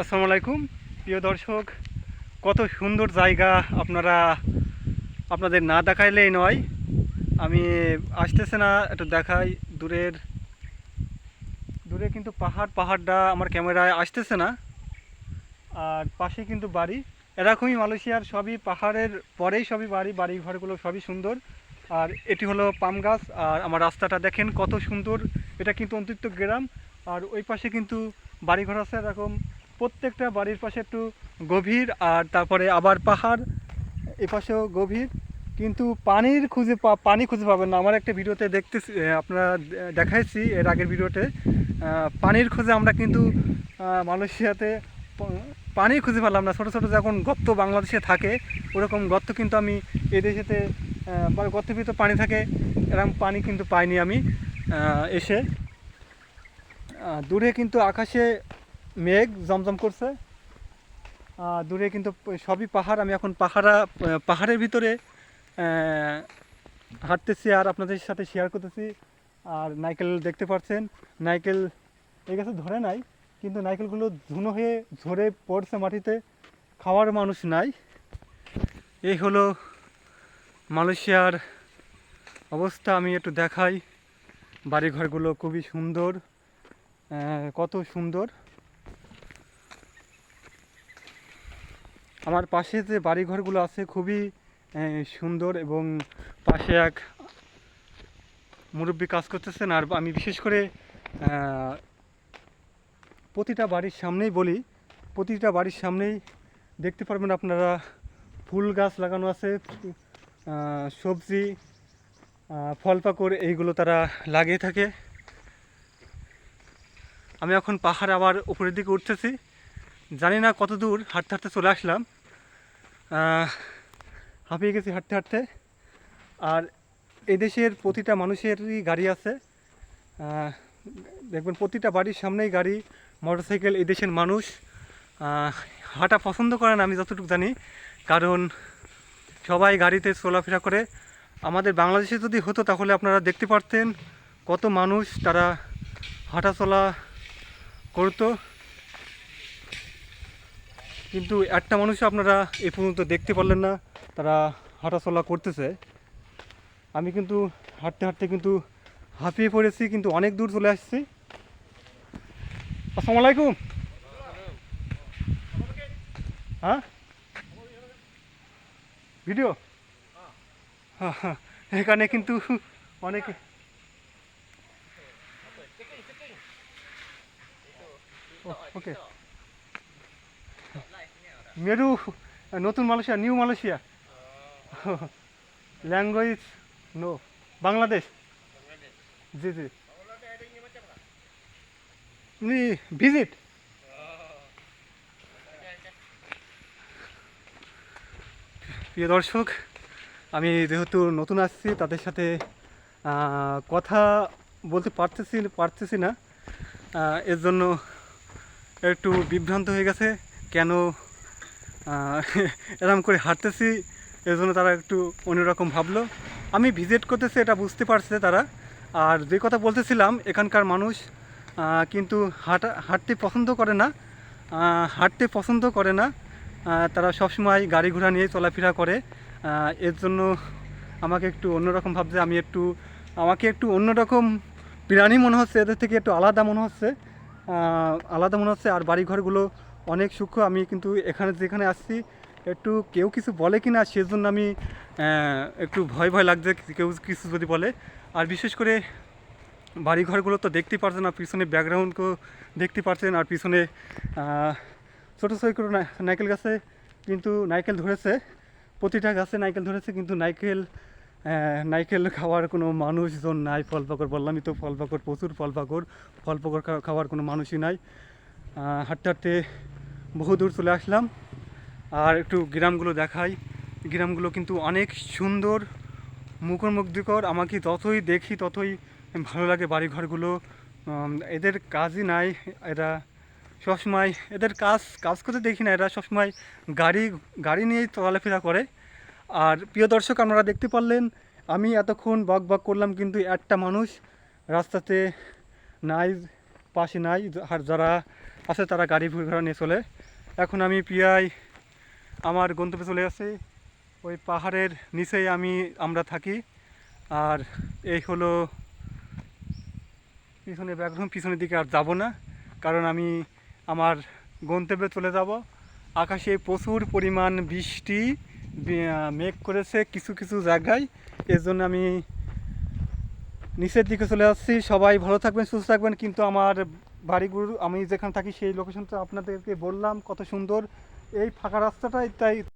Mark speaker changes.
Speaker 1: আসসালামু আলাইকুম। প্রিয় দর্শক, কত সুন্দর জায়গা আপনারা, আপনাদের না দেখাইলেই নয়। আমি আসতেছে না, একটু দেখাই দূরের, দূরে কিন্তু পাহাড়, পাহাড়টা আমার ক্যামেরায় আসতেছে না। আর পাশে কিন্তু বাড়ি। এরকমই মালয়েশিয়ার সবই পাহাড়ের পরেই সবই বাড়ি বাড়ি ঘরগুলো সবই সুন্দর। আর এটি হলো পাম গাছ। আর আমার রাস্তাটা দেখেন কত সুন্দর। এটা কিন্তু অন্তিত্ব গ্রাম। আর ওই পাশে কিন্তু বাড়িঘর আছে এরকম। প্রত্যেকটা বাড়ির পাশে একটু গভীর আর তারপরে আবার পাহাড় এ পাশেও গভীর। কিন্তু পানির খুঁজে পানি খুঁজে পাবেন না। আমার একটা ভিডিওতে দেখতে আপনারা দেখাইছি এর আগের ভিডিওতে। পানির খোঁজে আমরা কিন্তু মালয়েশিয়াতে পানি খুঁজে পেলাম না। ছোটো ছোটো যখন গর্ত বাংলাদেশে থাকে ওরকম গর্ত কিন্তু আমি এই দেশেতে আহ, বা গর্তের ভিতর পানি থাকে এরকম পানি কিন্তু পাইনি আমি এসে। দূরে কিন্তু আকাশে মেঘ জমজম করছে। দূরে কিন্তু সবই পাহাড়। আমি এখন পাহাড়া পাহাড়ের ভিতরে হাঁটতেছি আর আপনাদের সাথে শেয়ার করতেছি। আর নাইকেল দেখতে পাচ্ছেন। নাইকেল, এই গাছে ধরে নাই, কিন্তু নাইকেলগুলো ধুনো হয়ে ঝরে পড়ছে মাটিতে। খাওয়ার মানুষ নাই। এই হলো মালয়েশিয়ার অবস্থা। আমি একটু দেখাই। বাড়িঘরগুলো খুবই সুন্দর। কত সুন্দর। আমার পাশে যে বাড়িঘরগুলো আছে খুবই সুন্দর এবং পাশে এক মুরব্বী কাজ করতেছেন। আর আমি বিশেষ করে প্রতিটা বাড়ির সামনেই বলি, প্রতিটা বাড়ির সামনেই দেখতে পারবেন আপনারা ফুল গাছ লাগানো আছে সবজি ফল পাকড় এইগুলো তারা লাগিয়ে থাকে। আমি এখন পাহাড় আবার উপরের দিকে উঠতেছি। জানি না কত দূর হাঁটতে হাঁটতে চলে আসলাম। হাঁপিয়ে গেছি হাঁটতে হাঁটতে। আর এই দেশের প্রতিটা মানুষেরই গাড়ি আছে। দেখবেন প্রতিটা বাড়ির সামনেই গাড়ি, মোটরসাইকেল এই দেশের মানুষ হাঁটা পছন্দ করে না, আমি যতটুকু জানি। কারণ সবাই গাড়িতে চলাফেরা করে। আমাদের বাংলাদেশে যদি হতো, তাহলে আপনারা দেখতে পারতেন কত মানুষ তারা হাঁটা চলা করতো। কিন্তু একটা মানুষও আপনারা এই পর্যন্ত দেখতে পারলেন না, তারা হাঁটাচলা করতেছে। আমি কিন্তু হাঁটতে হাঁটতে কিন্তু হাঁপিয়ে পড়েছি, কিন্তু অনেক দূর চলে আসছি। আসসালামু আলাইকুম। হ্যাঁ? ভিডিও? হ্যাঁ হ্যাঁ। এখানে কিন্তু অনেকে ওকে। মেরু নতুন Malaysia new Malaysia. Language no Bangladesh. জি জি। এমনি ভিজিট প্রিয় দর্শক আমি যেহেতু নতুন আসছি তাদের সাথে কথা বলতে পারতেছি পারতেছি না। এর জন্য একটু বিভ্রান্ত হয়ে গেছে কেন আহ, এরকম করে হাঁটতেছি জন্য তারা একটু অন্যরকম ভাবলো। আমি ভিজিট করতেছি এটা বুঝতে পারছে তারা। আর যে কথা বলতেছিলাম এখানকার মানুষ কিন্তু হাঁটা হাঁটতে পছন্দ করে না। হাঁটতে পছন্দ করে না। তারা সবসময় গাড়ি ঘোড়া নিয়ে চলাফেরা করে। এর জন্য আমাকে একটু অন্যরকম ভাবছে আমি একটু আমাকে একটু অন্যরকম প্রাণী মনে হচ্ছে এদের থেকে একটু আলাদা মনে হচ্ছে। আলাদা মনে হচ্ছে আর বাড়িঘরগুলো অনেক সূক্ষ্ম আমি কিন্তু এখানে যেখানে আসছি একটু কেউ কিছু বলে কি না সেজন্য আমি একটু ভয় ভয় লাগছে কেউ কিছু যদি বলে। আর বিশেষ করে বাড়িঘরগুলো তো দেখতে পারছেন আর পিছনে ব্যাকগ্রাউন্ডকেও দেখতে পারছেন আর পিছনে ছোটো ছোটো করে না- নারকেল গাছে কিন্তু নারকেল ধরেছে প্রতিটা গাছে নারকেল ধরেছে কিন্তু নারকেল আহ, নারকেল খাওয়ার কোনো মানুষজন নাই ফল পাকড় বললামই তো ফল পাকড় প্রচুর ফল পাকড় ফল পাকড় খাওয়ার কোনো মানুষই নাই। হাঁটতে হাঁটতে বহু দূর চলে আসলাম। আর একটু গ্রামগুলো দেখাই। গ্রামগুলো কিন্তু অনেক সুন্দর মুখোমুগ্ধকর আমাকে যতই দেখি ততই ভালো লাগে বাড়িঘরগুলো। এদের কাজই নাই, এরা সবসময় এদের কাজ কাজ করতে দেখি না, এরা সবসময় গাড়ি গাড়ি নিয়েই চলাফেরা করে। আর প্রিয় দর্শক, আপনারা দেখতে পারলেন, আমি এতক্ষণ বক বক করলাম কিন্তু একটা মানুষ রাস্তাতে নাই, পাশে নাই, আর যারা আছে তারা গাড়ি ঘোড়া নিয়ে চলে। এখন আমি প্রিয়ায় আমার গন্তব্যে চলে আসি ওই পাহাড়ের নিচেই আমি, আমরা থাকি। আর এই হলো, পিছনে ব্যাকগ্রাউন্ড পিছনের দিকে আর যাব না। কারণ আমি আমার গন্তব্যে চলে যাব। আকাশে প্রচুর পরিমাণ বৃষ্টি মেঘ করেছে কিছু কিছু জায়গায়। এর জন্য আমি নিচের দিকে চলে আসছি সবাই ভালো থাকবেন, সুস্থ থাকবেন। কিন্তু আমার বাড়িগুলো আমি যেখানে থাকি সেই লোকেশনটা আপনাদেরকে বললাম কত সুন্দর। এই ফাঁকা রাস্তাটাই তাই